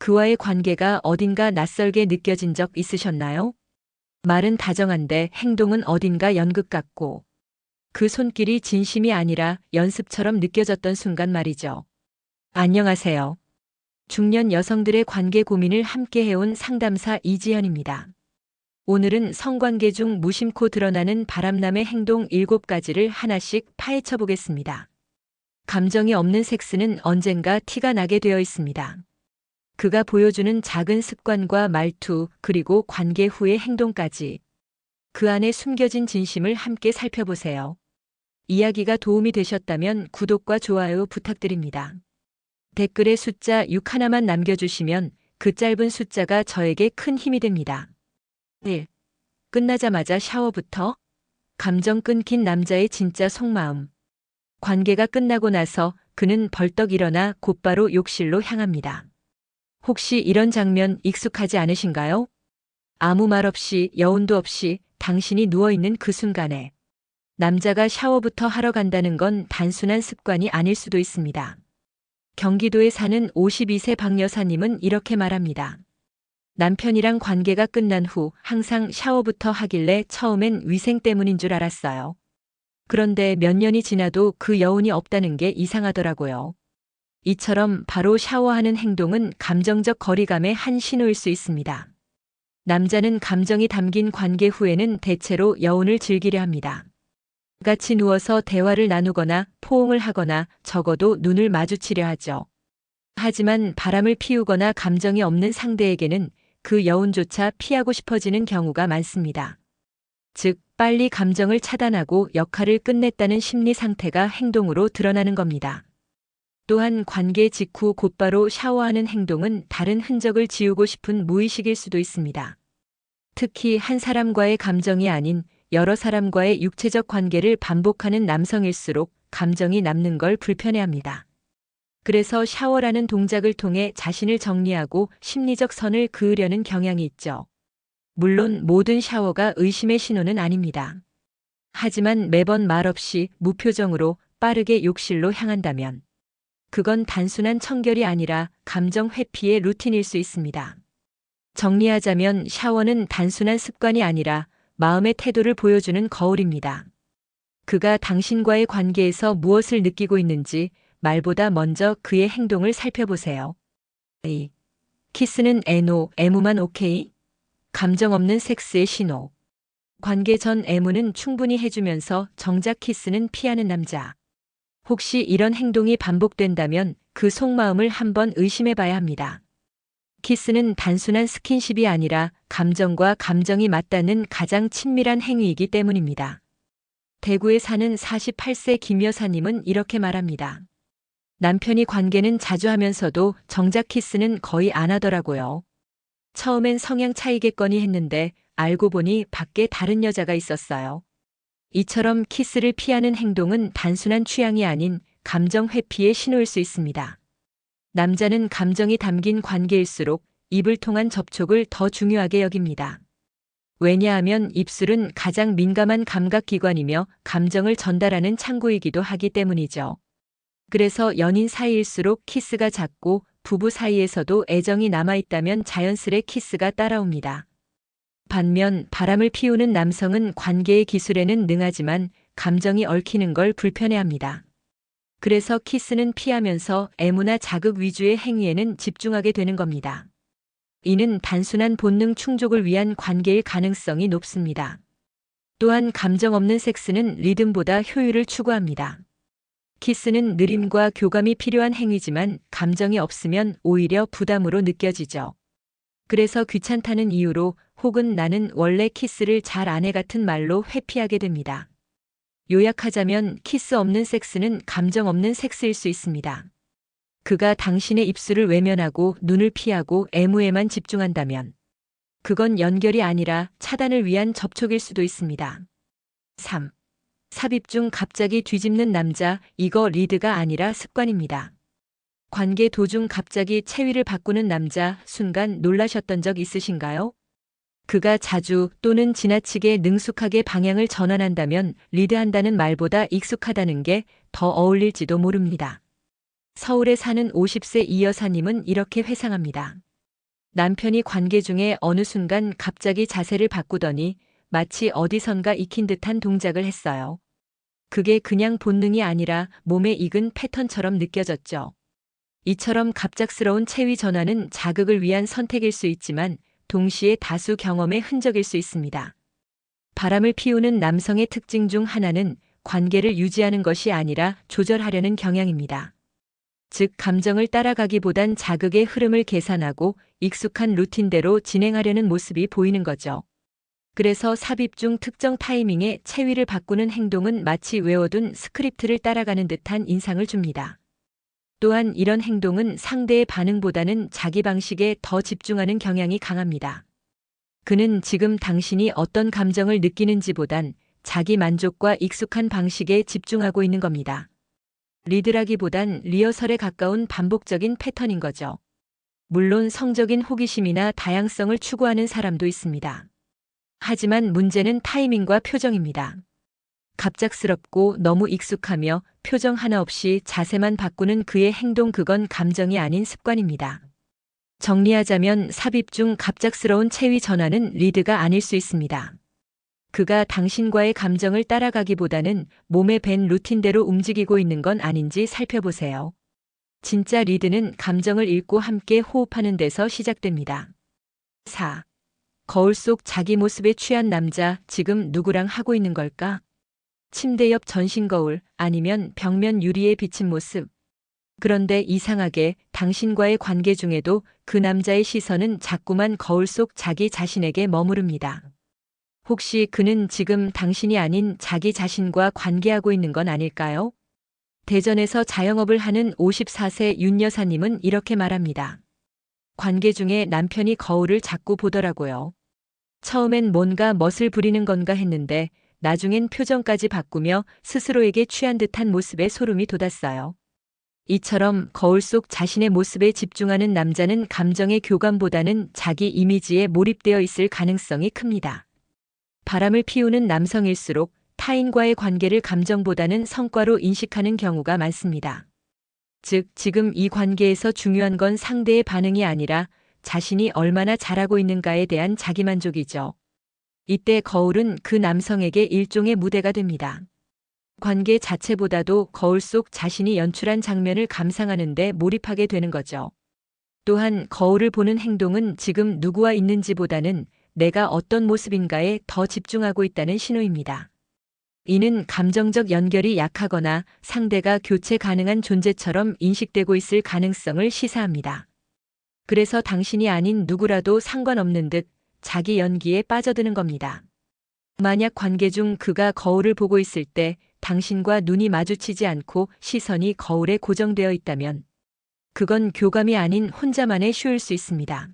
그와의 관계가 어딘가 낯설게 느껴진 적 있으셨나요? 말은 다정한데 행동은 어딘가 연극 같고 그 손길이 진심이 아니라 연습처럼 느껴졌던 순간 말이죠. 안녕하세요. 중년 여성들의 관계 고민을 함께 해온 상담사 이지연입니다. 오늘은 성관계 중 무심코 드러나는 바람남의 행동 7가지를 하나씩 파헤쳐 보겠습니다. 감정이 없는 섹스는 언젠가 티가 나게 되어 있습니다. 그가 보여주는 작은 습관과 말투, 그리고 관계 후의 행동까지 그 안에 숨겨진 진심을 함께 살펴보세요. 이야기가 도움이 되셨다면 구독과 좋아요 부탁드립니다. 댓글에 숫자 6 하나만 남겨주시면 그 짧은 숫자가 저에게 큰 힘이 됩니다. 1. 끝나자마자 샤워부터 감정 끊긴 남자의 진짜 속마음. 관계가 끝나고 나서 그는 벌떡 일어나 곧바로 욕실로 향합니다. 혹시 이런 장면 익숙하지 않으신가요? 아무 말 없이 여운도 없이 당신이 누워있는 그 순간에 남자가 샤워부터 하러 간다는 건 단순한 습관이 아닐 수도 있습니다. 경기도에 사는 52세 박 여사님은 이렇게 말합니다. 남편이랑 관계가 끝난 후 항상 샤워부터 하길래 처음엔 위생 때문인 줄 알았어요. 그런데 몇 년이 지나도 그 여운이 없다는 게 이상하더라고요. 이처럼 바로 샤워하는 행동은 감정적 거리감의 한 신호일 수 있습니다. 남자는 감정이 담긴 관계 후에는 대체로 여운을 즐기려 합니다. 같이 누워서 대화를 나누거나 포옹을 하거나 적어도 눈을 마주치려 하죠. 하지만 바람을 피우거나 감정이 없는 상대에게는 그 여운조차 피하고 싶어지는 경우가 많습니다. 즉, 빨리 감정을 차단하고 역할을 끝냈다는 심리 상태가 행동으로 드러나는 겁니다. 또한 관계 직후 곧바로 샤워하는 행동은 다른 흔적을 지우고 싶은 무의식일 수도 있습니다. 특히 한 사람과의 감정이 아닌 여러 사람과의 육체적 관계를 반복하는 남성일수록 감정이 남는 걸 불편해합니다. 그래서 샤워라는 동작을 통해 자신을 정리하고 심리적 선을 그으려는 경향이 있죠. 물론 모든 샤워가 의심의 신호는 아닙니다. 하지만 매번 말없이 무표정으로 빠르게 욕실로 향한다면 그건 단순한 청결이 아니라 감정 회피의 루틴일 수 있습니다. 정리하자면 샤워는 단순한 습관이 아니라 마음의 태도를 보여주는 거울입니다. 그가 당신과의 관계에서 무엇을 느끼고 있는지 말보다 먼저 그의 행동을 살펴보세요. A. 키스는 애노, 애무만 오케이? 감정 없는 섹스의 신호. 관계 전 애무는 충분히 해주면서 정작 키스는 피하는 남자. 혹시 이런 행동이 반복된다면 그 속마음을 한번 의심해 봐야 합니다. 키스는 단순한 스킨십이 아니라 감정과 감정이 맞닿는 가장 친밀한 행위이기 때문입니다. 대구에 사는 48세 김 여사님은 이렇게 말합니다. 남편이 관계는 자주 하면서도 정작 키스는 거의 안 하더라고요. 처음엔 성향 차이겠거니 했는데 알고 보니 밖에 다른 여자가 있었어요. 이처럼 키스를 피하는 행동은 단순한 취향이 아닌 감정 회피의 신호일 수 있습니다. 남자는 감정이 담긴 관계일수록 입을 통한 접촉을 더 중요하게 여깁니다. 왜냐하면 입술은 가장 민감한 감각기관이며 감정을 전달하는 창구이기도 하기 때문이죠. 그래서 연인 사이일수록 키스가 작고 부부 사이에서도 애정이 남아있다면 자연스레 키스가 따라옵니다. 반면 바람을 피우는 남성은 관계의 기술에는 능하지만 감정이 얽히는 걸 불편해합니다. 그래서 키스는 피하면서 애무나 자극 위주의 행위에는 집중하게 되는 겁니다. 이는 단순한 본능 충족을 위한 관계일 가능성이 높습니다. 또한 감정 없는 섹스는 리듬보다 효율을 추구합니다. 키스는 느림과 교감이 필요한 행위지만 감정이 없으면 오히려 부담으로 느껴지죠. 그래서 귀찮다는 이유로 혹은 나는 원래 키스를 잘 안 해 같은 말로 회피하게 됩니다. 요약하자면 키스 없는 섹스는 감정 없는 섹스일 수 있습니다. 그가 당신의 입술을 외면하고 눈을 피하고 애무에만 집중한다면 그건 연결이 아니라 차단을 위한 접촉일 수도 있습니다. 3. 삽입 중 갑자기 뒤집는 남자, 이거 리드가 아니라 습관입니다. 관계 도중 갑자기 체위를 바꾸는 남자, 순간 놀라셨던 적 있으신가요? 그가 자주 또는 지나치게 능숙하게 방향을 전환한다면 리드한다는 말보다 익숙하다는 게 더 어울릴지도 모릅니다. 서울에 사는 50세 이 여사님은 이렇게 회상합니다. 남편이 관계 중에 어느 순간 갑자기 자세를 바꾸더니 마치 어디선가 익힌 듯한 동작을 했어요. 그게 그냥 본능이 아니라 몸에 익은 패턴처럼 느껴졌죠. 이처럼 갑작스러운 체위 전환은 자극을 위한 선택일 수 있지만 동시에 다수 경험의 흔적일 수 있습니다. 바람을 피우는 남성의 특징 중 하나는 관계를 유지하는 것이 아니라 조절하려는 경향입니다. 즉, 감정을 따라가기보단 자극의 흐름을 계산하고 익숙한 루틴대로 진행하려는 모습이 보이는 거죠. 그래서 삽입 중 특정 타이밍에 체위를 바꾸는 행동은 마치 외워둔 스크립트를 따라가는 듯한 인상을 줍니다. 또한 이런 행동은 상대의 반응보다는 자기 방식에 더 집중하는 경향이 강합니다. 그는 지금 당신이 어떤 감정을 느끼는지보단 자기 만족과 익숙한 방식에 집중하고 있는 겁니다. 리드라기보단 리허설에 가까운 반복적인 패턴인 거죠. 물론 성적인 호기심이나 다양성을 추구하는 사람도 있습니다. 하지만 문제는 타이밍과 표정입니다. 갑작스럽고 너무 익숙하며 표정 하나 없이 자세만 바꾸는 그의 행동 그건 감정이 아닌 습관입니다. 정리하자면 삽입 중 갑작스러운 체위 전환은 리드가 아닐 수 있습니다. 그가 당신과의 감정을 따라가기보다는 몸에 밴 루틴대로 움직이고 있는 건 아닌지 살펴보세요. 진짜 리드는 감정을 읽고 함께 호흡하는 데서 시작됩니다. 4. 거울 속 자기 모습에 취한 남자 지금 누구랑 하고 있는 걸까? 침대 옆 전신 거울 아니면 벽면 유리에 비친 모습. 그런데 이상하게 당신과의 관계 중에도 그 남자의 시선은 자꾸만 거울 속 자기 자신에게 머무릅니다. 혹시 그는 지금 당신이 아닌 자기 자신과 관계하고 있는 건 아닐까요? 대전에서 자영업을 하는 54세 윤 여사님은 이렇게 말합니다. 관계 중에 남편이 거울을 자꾸 보더라고요. 처음엔 뭔가 멋을 부리는 건가 했는데 나중엔 표정까지 바꾸며 스스로에게 취한 듯한 모습에 소름이 돋았어요. 이처럼 거울 속 자신의 모습에 집중하는 남자는 감정의 교감보다는 자기 이미지에 몰입되어 있을 가능성이 큽니다. 바람을 피우는 남성일수록 타인과의 관계를 감정보다는 성과로 인식하는 경우가 많습니다. 즉, 지금 이 관계에서 중요한 건 상대의 반응이 아니라 자신이 얼마나 잘하고 있는가에 대한 자기만족이죠. 이때 거울은 그 남성에게 일종의 무대가 됩니다. 관계 자체보다도 거울 속 자신이 연출한 장면을 감상하는데 몰입하게 되는 거죠. 또한 거울을 보는 행동은 지금 누구와 있는지보다는 내가 어떤 모습인가에 더 집중하고 있다는 신호입니다. 이는 감정적 연결이 약하거나 상대가 교체 가능한 존재처럼 인식되고 있을 가능성을 시사합니다. 그래서 당신이 아닌 누구라도 상관없는 듯 자기 연기에 빠져드는 겁니다. 만약 관계 중 그가 거울을 보고 있을 때 당신과 눈이 마주치지 않고 시선이 거울에 고정되어 있다면 그건 교감이 아닌 혼자만의 쇼일 수 있습니다.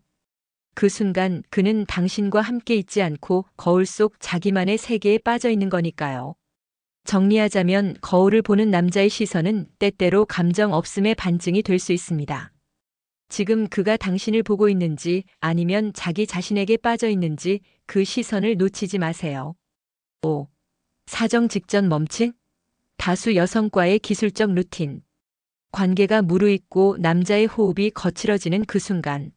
그 순간 그는 당신과 함께 있지 않고 거울 속 자기만의 세계에 빠져 있는 거니까요. 정리하자면 거울을 보는 남자의 시선은 때때로 감정 없음의 반증이 될 수 있습니다. 지금 그가 당신을 보고 있는지 아니면 자기 자신에게 빠져 있는지 그 시선을 놓치지 마세요. 5. 사정 직전 멈칫? 다수 여성과의 기술적 루틴. 관계가 무르익고 남자의 호흡이 거칠어지는 그 순간.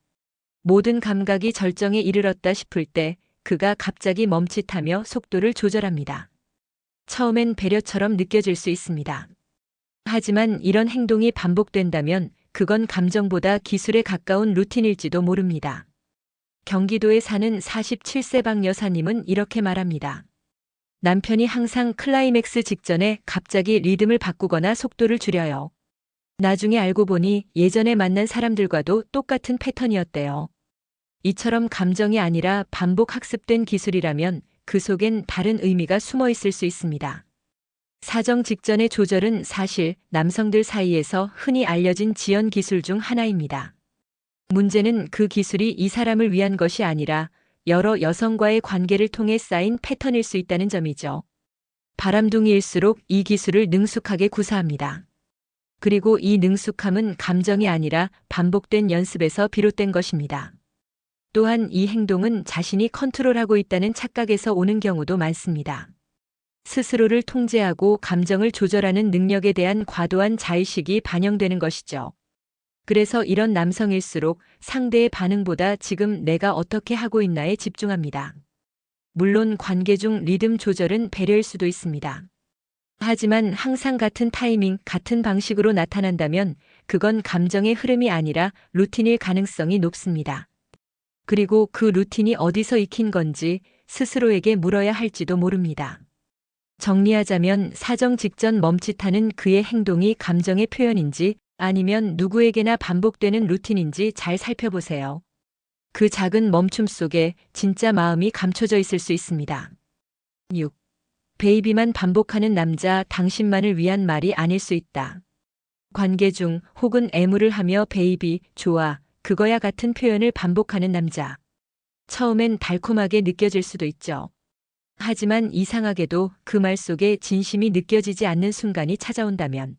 모든 감각이 절정에 이르렀다 싶을 때 그가 갑자기 멈칫하며 속도를 조절합니다. 처음엔 배려처럼 느껴질 수 있습니다. 하지만 이런 행동이 반복된다면 그건 감정보다 기술에 가까운 루틴일지도 모릅니다. 경기도에 사는 47세 박 여사님은 이렇게 말합니다. 남편이 항상 클라이맥스 직전에 갑자기 리듬을 바꾸거나 속도를 줄여요. 나중에 알고 보니 예전에 만난 사람들과도 똑같은 패턴이었대요. 이처럼 감정이 아니라 반복 학습된 기술이라면 그 속엔 다른 의미가 숨어 있을 수 있습니다. 사정 직전의 조절은 사실 남성들 사이에서 흔히 알려진 지연 기술 중 하나입니다. 문제는 그 기술이 이 사람을 위한 것이 아니라 여러 여성과의 관계를 통해 쌓인 패턴일 수 있다는 점이죠. 바람둥이일수록 이 기술을 능숙하게 구사합니다. 그리고 이 능숙함은 감정이 아니라 반복된 연습에서 비롯된 것입니다. 또한 이 행동은 자신이 컨트롤하고 있다는 착각에서 오는 경우도 많습니다. 스스로를 통제하고 감정을 조절하는 능력에 대한 과도한 자의식이 반영되는 것이죠. 그래서 이런 남성일수록 상대의 반응보다 지금 내가 어떻게 하고 있나에 집중합니다. 물론 관계 중 리듬 조절은 배려일 수도 있습니다. 하지만 항상 같은 타이밍, 같은 방식으로 나타난다면 그건 감정의 흐름이 아니라 루틴일 가능성이 높습니다. 그리고 그 루틴이 어디서 익힌 건지 스스로에게 물어야 할지도 모릅니다. 정리하자면 사정 직전 멈칫하는 그의 행동이 감정의 표현인지 아니면 누구에게나 반복되는 루틴인지 잘 살펴보세요. 그 작은 멈춤 속에 진짜 마음이 감춰져 있을 수 있습니다. 6. 베이비만 반복하는 남자 당신만을 위한 말이 아닐 수 있다. 관계 중 혹은 애무를 하며 베이비, 좋아, 그거야 같은 표현을 반복하는 남자. 처음엔 달콤하게 느껴질 수도 있죠. 하지만 이상하게도 그 말 속에 진심이 느껴지지 않는 순간이 찾아온다면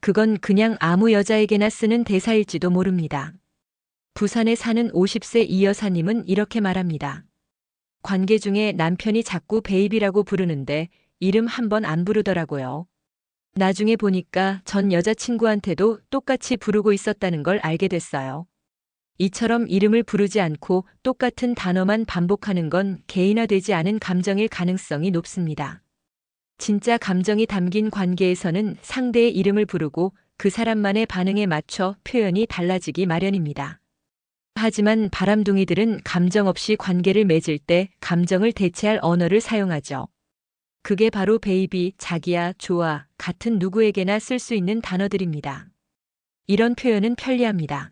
그건 그냥 아무 여자에게나 쓰는 대사일지도 모릅니다. 부산에 사는 50세 이 여사님은 이렇게 말합니다. 관계 중에 남편이 자꾸 베이비라고 부르는데 이름 한 번 안 부르더라고요. 나중에 보니까 전 여자친구한테도 똑같이 부르고 있었다는 걸 알게 됐어요. 이처럼 이름을 부르지 않고 똑같은 단어만 반복하는 건 개인화되지 않은 감정일 가능성이 높습니다. 진짜 감정이 담긴 관계에서는 상대의 이름을 부르고 그 사람만의 반응에 맞춰 표현이 달라지기 마련입니다. 하지만 바람둥이들은 감정 없이 관계를 맺을 때 감정을 대체할 언어를 사용하죠. 그게 바로 베이비, 자기야, 좋아, 같은 누구에게나 쓸 수 있는 단어들입니다. 이런 표현은 편리합니다.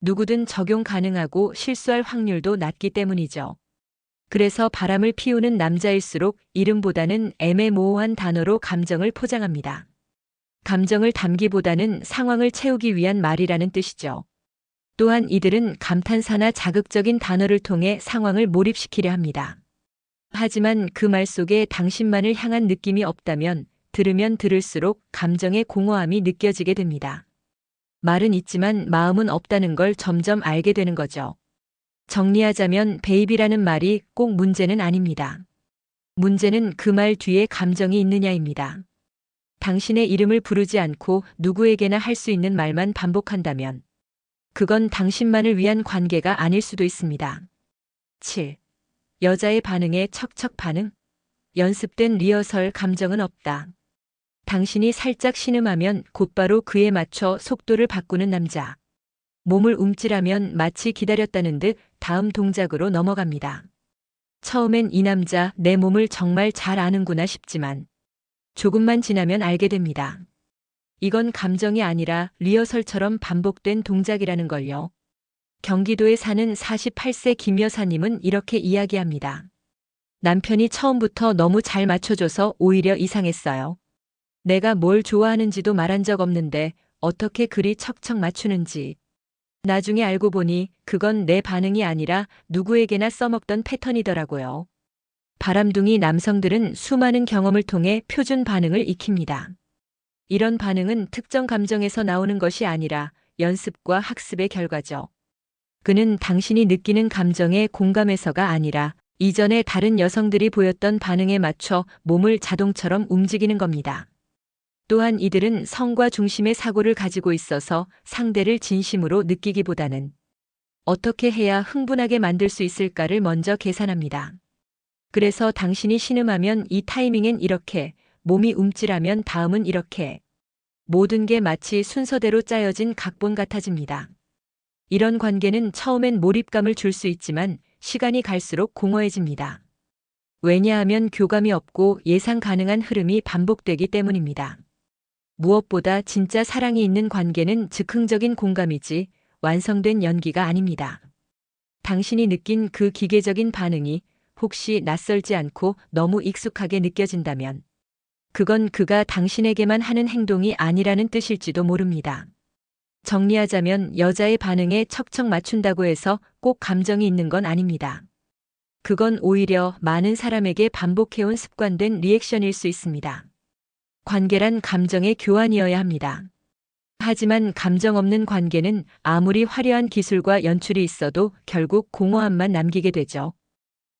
누구든 적용 가능하고 실수할 확률도 낮기 때문이죠. 그래서 바람을 피우는 남자일수록 이름보다는 애매모호한 단어로 감정을 포장합니다. 감정을 담기보다는 상황을 채우기 위한 말이라는 뜻이죠. 또한 이들은 감탄사나 자극적인 단어를 통해 상황을 몰입시키려 합니다. 하지만 그 말 속에 당신만을 향한 느낌이 없다면 들으면 들을수록 감정의 공허함이 느껴지게 됩니다. 말은 있지만 마음은 없다는 걸 점점 알게 되는 거죠. 정리하자면 베이비라는 말이 꼭 문제는 아닙니다. 문제는 그 말 뒤에 감정이 있느냐입니다. 당신의 이름을 부르지 않고 누구에게나 할 수 있는 말만 반복한다면 그건 당신만을 위한 관계가 아닐 수도 있습니다. 7. 여자의 반응에 척척 반응? 연습된 리허설 감정은 없다. 당신이 살짝 신음하면 곧바로 그에 맞춰 속도를 바꾸는 남자. 몸을 움찔하면 마치 기다렸다는 듯 다음 동작으로 넘어갑니다. 처음엔 이 남자 내 몸을 정말 잘 아는구나 싶지만 조금만 지나면 알게 됩니다. 이건 감정이 아니라 리허설처럼 반복된 동작이라는 걸요. 경기도에 사는 48세 김 여사님은 이렇게 이야기합니다. 남편이 처음부터 너무 잘 맞춰줘서 오히려 이상했어요. 내가 뭘 좋아하는지도 말한 적 없는데 어떻게 그리 척척 맞추는지. 나중에 알고 보니 그건 내 반응이 아니라 누구에게나 써먹던 패턴이더라고요. 바람둥이 남성들은 수많은 경험을 통해 표준 반응을 익힙니다. 이런 반응은 특정 감정에서 나오는 것이 아니라 연습과 학습의 결과죠. 그는 당신이 느끼는 감정에 공감해서가 아니라 이전에 다른 여성들이 보였던 반응에 맞춰 몸을 자동처럼 움직이는 겁니다. 또한 이들은 성과 중심의 사고를 가지고 있어서 상대를 진심으로 느끼기보다는 어떻게 해야 흥분하게 만들 수 있을까를 먼저 계산합니다. 그래서 당신이 신음하면 이 타이밍엔 이렇게, 몸이 움찔하면 다음은 이렇게. 모든 게 마치 순서대로 짜여진 각본 같아집니다. 이런 관계는 처음엔 몰입감을 줄 수 있지만 시간이 갈수록 공허해집니다. 왜냐하면 교감이 없고 예상 가능한 흐름이 반복되기 때문입니다. 무엇보다 진짜 사랑이 있는 관계는 즉흥적인 공감이지 완성된 연기가 아닙니다. 당신이 느낀 그 기계적인 반응이 혹시 낯설지 않고 너무 익숙하게 느껴진다면 그건 그가 당신에게만 하는 행동이 아니라는 뜻일지도 모릅니다. 정리하자면 여자의 반응에 척척 맞춘다고 해서 꼭 감정이 있는 건 아닙니다. 그건 오히려 많은 사람에게 반복해온 습관된 리액션일 수 있습니다. 관계란 감정의 교환이어야 합니다. 하지만 감정 없는 관계는 아무리 화려한 기술과 연출이 있어도 결국 공허함만 남기게 되죠.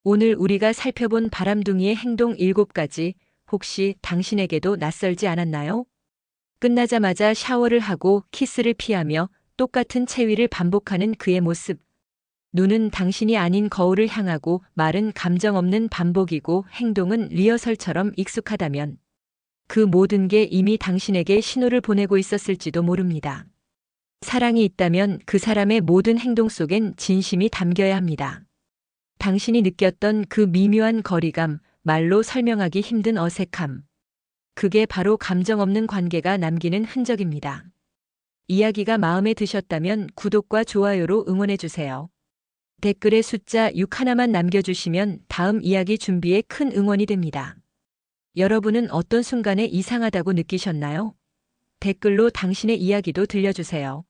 오늘 우리가 살펴본 바람둥이의 행동 7가지 혹시 당신에게도 낯설지 않았나요? 끝나자마자 샤워를 하고 키스를 피하며 똑같은 체위를 반복하는 그의 모습. 눈은 당신이 아닌 거울을 향하고 말은 감정 없는 반복이고 행동은 리허설처럼 익숙하다면 그 모든 게 이미 당신에게 신호를 보내고 있었을지도 모릅니다. 사랑이 있다면 그 사람의 모든 행동 속엔 진심이 담겨야 합니다. 당신이 느꼈던 그 미묘한 거리감, 말로 설명하기 힘든 어색함. 그게 바로 감정 없는 관계가 남기는 흔적입니다. 이야기가 마음에 드셨다면 구독과 좋아요로 응원해주세요. 댓글에 숫자 6 하나만 남겨주시면 다음 이야기 준비에 큰 응원이 됩니다. 여러분은 어떤 순간에 이상하다고 느끼셨나요? 댓글로 당신의 이야기도 들려주세요.